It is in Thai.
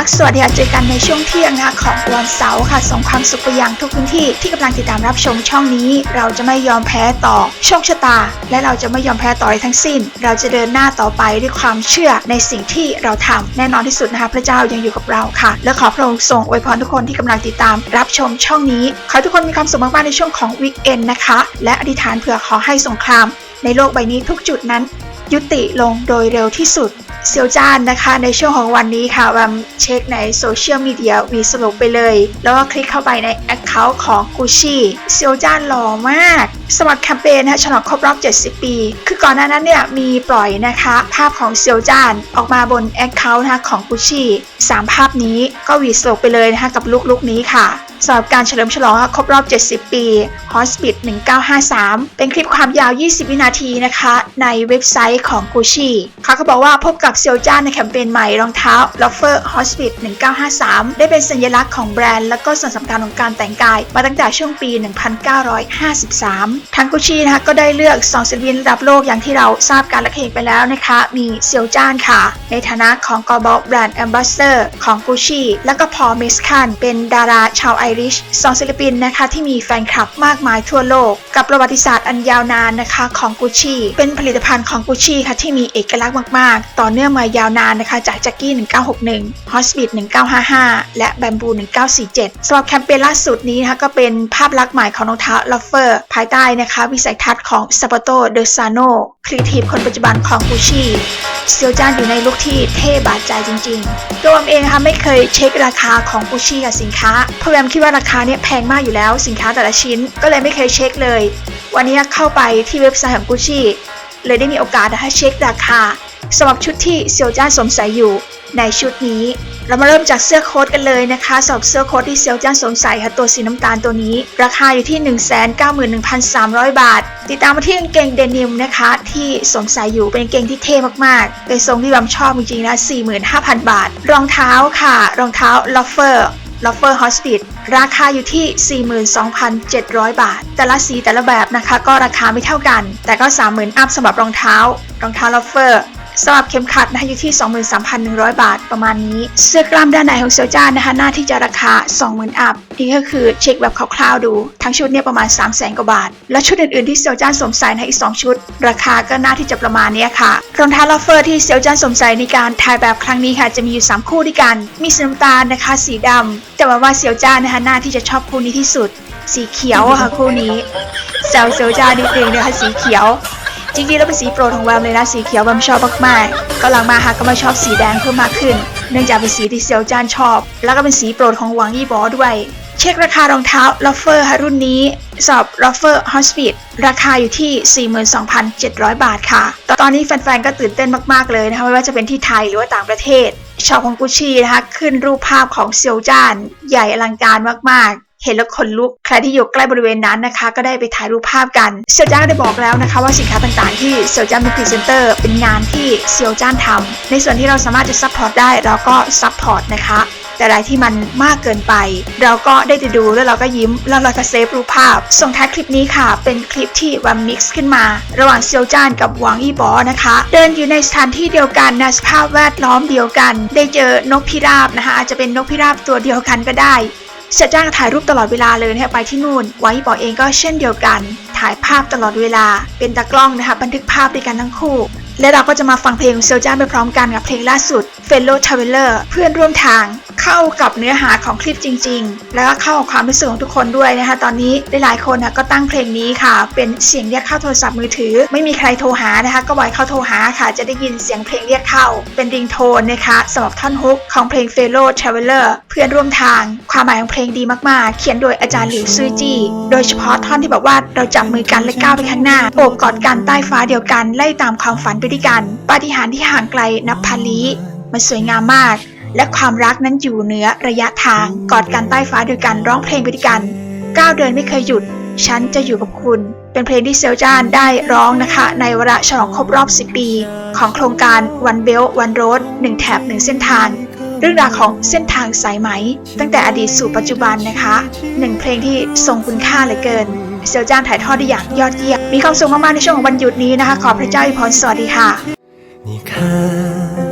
รักสวัสดีค่ะเจอกันในช่วงเที่ยงนะคะของวันเสาร์ค่ะส่งความสุขไปยังทุกพื้นที่ที่กำลังติดตามรับชมช่องนี้ เราจะไม่ยอมแพ้ต่อโชคชะตา และเราจะไม่ยอมแพ้ต่ออะไรทั้งสิ้น เราจะเดินหน้าต่อไปด้วยความเชื่อในสิ่งที่เราทำแน่นอนที่สุดนะคะพระเจ้ายังอยู่กับเราค่ะ และขอพระองค์ทรงอวยพรทุกคนที่กำลังติดตามรับชมช่องนี้ขอทุกคนมีความสุขมากๆในช่วงของวีคเอนนะคะ และอธิษฐานเผื่อขอให้สงคราม ในโลกใบนี้ทุกจุดนั้น ยุติลงโดยเร็วที่สุด เซียวจ้านนะคะในช่วงของวันนี้ค่ะวัมเช็คในโซเชียลมีเดียวีสรุปไปเลย แล้วก็คลิกเข้าไปใน Account ของกุชิเซียวจ้านหล่อมากสมัครแคมเปญนะคะฉลองครบรอบ 70 ปี คือก่อนหน้านั้นเนี่ยมีปล่อยนะคะ ภาพของเซียวจ้านออกมาบน Account นะคะของกุชิสามภาพนี้ก็วีสรุปไปเลยนะคะกับลุคลุกนี้ค่ะ สำหรับการเฉลิมฉลองครบรอบ 70 ปี Hospice 1953 เป็นคลิปความยาว 20 วินาทีนะคะ ในเว็บไซต์ของ Gucci เขาก็บอกว่าพบกับเซียวจ้านในแคมเปญใหม่รองเท้า Loafer Hospice 1953 ได้เป็นสัญลักษณ์ของแบรนด์และก็ส่วนสำคัญของการแต่งกาย มาตั้งแต่ช่วงปี 1953 ทาง Gucci นะคะก็ได้เลือก2ศิลปินระดับโลกอย่างที่เราทราบการละเพลงไปแล้วนะคะ มีเซียวจ้านค่ะ ในฐานะของกอบอแบรนด์ Ambassador ของ Gucci แล้วก็พอมิสคันเป็นดาราชาวไอริชสองศิลปินนะคะที่มีแฟนคลับมากมายทั่วโลก กับประวัติศาสตร์อันยาวนานนะคะของ Gucci เป็นผลิตภัณฑ์ของ Gucci ค่ะที่มีเอกลักษณ์มาก ๆ ต่อเนื่องมายาวนานนะคะจาก Jackie 1961 Hospice 1955 และ Bamboo 1947สำหรับแคมเปญล่าสุดนี้นะคะก็เป็นภาพลักษณ์ใหม่ของรองเท้า Loafer ภายใต้นะคะวิสัยทัศน์ของ Sabato De Sano ครีเอทีฟคนปัจจุบันของกูชี่เซียวจ้านอยู่ในลุคที่เท่บาดใจจริงๆ ตัวผมเองนะคะไม่เคยเช็คราคาของกูชี่กับสินค้า เพราะแอมคิดว่าราคาเนี่ยแพงมากอยู่แล้วสินค้าแต่ละชิ้นก็เลยไม่เคยเช็คเลย วันนี้เข้าไปที่เว็บไซต์ของกูชี่เลยได้มีโอกาสนะคะเช็คราคาสำหรับชุดที่เซียวจ้านสวมใส่อยู่ ในชุดนี้ เรามาเริ่มจากเสื้อโค้ทกันเลยนะคะสำหรับเสื้อโค้ทที่เซียวจ้านสวมใส่ค่ะตัวสีน้ำตาลตัวนี้ ราคาอยู่ที่ 191,300 บาท ติดตามมาที่กางเกงเดนิมนะคะ ที่สวมใส่อยู่เป็นกางเกงที่เท่มากๆ เป็นทรงที่บำชอบจริงๆนะ45,000 บาท รองเท้าค่ะ รองเท้าลอฟเฟอร์ลอฟเฟอร์ฮอสปิดราคาอยู่ที่ 42,700 บาท แต่ละสีแต่ละแบบนะคะ ก็ราคาไม่เท่ากัน แต่ก็ 30,000 อัพสำหรับรองเท้ารองเท้าลอฟเฟอร์ สำหรับเข็มขัดนะคะอยู่ที่ 23,100 บาทประมาณนี้ เสื้อกล้ามด้านในของเซลจ้านะคะน่าที่จะราคา 20,000 อัพนี่ก็คือเช็คแบบคร่าวๆดู ทั้งชุดเนี่ยประมาณ 300,000กว่าบาท และชุดอื่นๆที่เซลจ้าสวมใส่ในอีก 2 ชุด ราคาก็น่าที่จะประมาณนี้ค่ะรองเท้าลอฟเฟอร์ที่เซลจ้าสวมใส่ในการถ่ายแบบครั้งนี้ค่ะจะมีอยู่ 3 คู่ด้วยกัน มีสีน้ำตาลนะคะสีดำแต่ว่าว่าเซลจ้านะคะน่าที่จะชอบคู่นี้ที่สุด สีเขียวค่ะคู่นี้เซลเซลจ้านิดนึงนะคะสีเขียว จริงๆแล้วเป็นสีโปรดของแวมเลยนะสีเขียวแวมชอบมากๆก็หลังมาฮะก็มาชอบสีแดงเพิ่มมากขึ้น เนื่องจากเป็นสีที่เซียวจานชอบ แล้วก็เป็นสีโปรดของหวังยี่บอด้วย เช็คราคารองเท้าลอฟเฟอร์ค่ะรุ่นนี้สอบลอฟเฟอร์ฮอสปิดราคาอยู่ที่ 42,700 บาทค่ะ ตอนนี้แฟนๆก็ตื่นเต้นมากๆเลยนะคะไม่ว่าจะเป็นที่ไทยหรือว่าต่างประเทศชอบของกุชชี่นะคะขึ้นรูปภาพของเซียวจานใหญ่อลังการมากๆ เห็นแล้วขนลุก ใครที่อยู่ใกล้บริเวณนั้นนะคะ ก็ได้ไปถ่ายรูปภาพกันเซียวจ้านได้บอกแล้วนะคะ ว่าสินค้าต่างๆ ที่เซียวจ้านเป็นพรีเซนเตอร์เป็นงานที่เซียวจ้านทำในส่วนที่เราสามารถจะซัพพอร์ตได้เราก็ซัพพอร์ตนะคะแต่อะไรที่มันมากเกินไป เราก็ได้แต่ดูแล้วเราก็ยิ้ม แล้วเราก็เซฟรูปภาพ ส่งท้ายคลิปนี้ค่ะ เป็นคลิปที่วันมิกซ์ขึ้นมา ระหว่างเซียวจ้านกับหวังอี้บอนะคะ เดินอยู่ในสถานที่เดียวกันในสภาพแวดล้อมเดียวกัน ได้เจอนกพิราบนะคะอาจจะเป็นนกพิราบตัวเดียวกันก็ได้ เสร็จจ้างถ่ายรูปตลอดเวลาเลยนะคะไปที่นู่น ไว้บอกเองก็เช่นเดียวกัน ถ่ายภาพตลอดเวลา เป็นตากล้องนะคะบันทึกภาพด้วยกันทั้งคู่ และเราก็จะมาฟังเพลงเซลจ้าไปพร้อมกันกับเพลงล่าสุด Fellow Traveler เพื่อนร่วมทาง เข้ากับเนื้อหาของคลิปจริง ๆ แล้วก็เข้ากับความรู้สึกของทุกคนด้วยนะคะ ตอนนี้หลายๆคนนะก็ตั้งเพลงนี้ค่ะ เป็นเสียงเรียกเข้าโทรศัพท์มือถือ ไม่มีใครโทรหานะคะ ก็บ่อยเข้าโทรหาค่ะ จะได้ยินเสียงเพลงเรียกเข้า เป็นริงโทนนะคะสำหรับท่อนฮุกของเพลง Fellow Traveler เพื่อนร่วมทาง ความหมายของเพลงดีมากๆ เขียนโดยอาจารย์หลิวซื่อจี้ โดยเฉพาะท่อนที่บอกว่าเราจับมือกันและก้าวไปข้างหน้าโอบกอดกันใต้ฟ้าเดียวกันไล่ตามความฝันไปด้วยกันปาฏิหาริย์ที่ห่างไกลนับพันลี้มันสวยงามมาก และความรักนั้นอยู่เหนือระยะทางกอดกันใต้ฟ้าเดียวกันร้องเพลงไปด้วยกันก้าวเดินไม่เคยหยุด ฉันจะอยู่กับคุณ เป็นเพลงที่เซลจานได้ร้องนะคะ ในวาระฉลองครบรอบ 10 ปี ของโครงการวันเบลวันโรดหนึ่งแถบหนึ่งเส้นทาง เรื่องราวของเส้นทางสายไหม ตั้งแต่อดีตสู่ปัจจุบันนะคะหนึ่งเพลงที่ทรงคุณค่าเหลือเกิน เซลจานถ่ายทอดได้อย่างยอดเยี่ยมมีความสุขมากๆในช่วงของวันหยุดนี้นะคะ ขอพระเจ้าอวยพรสวัสดีค่ะ你看